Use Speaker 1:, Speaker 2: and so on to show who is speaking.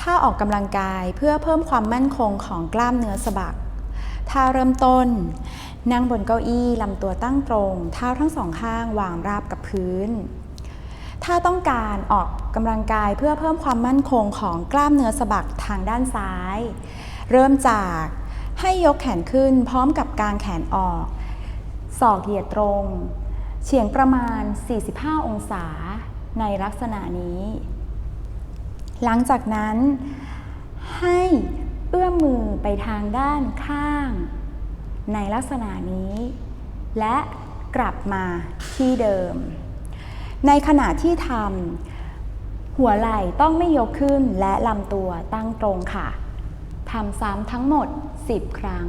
Speaker 1: ท่าออกกำลังกายเพื่อเพิ่มความมั่นคงของกล้ามเนื้อสะบักท่าเริ่มต้น นั่งบนเก้าอี้ลำตัวตั้งตรงเท้าทั้งสองข้างวางราบกับพื้น ถ้าต้องการออกกำลังกายเพื่อเพิ่มความมั่นคงของกล้ามเนื้อสะบักทางด้านซ้าย เริ่มจากให้ยกแขนขึ้นพร้อมกับกางแขนออกศอกเหยียดตรง เฉียงประมาณ 45 องศาในลักษณะนี้ หลังจากนั้นให้เอื้อมมือไปทางด้านข้าง ในลักษณะนี้ และกลับมาที่เดิม ในขณะที่ทำหัวไหล่ต้องไม่ยกขึ้นและลำตัวตั้งตรงค่ะทำซ้ำทั้งหมด 10 ครั้ง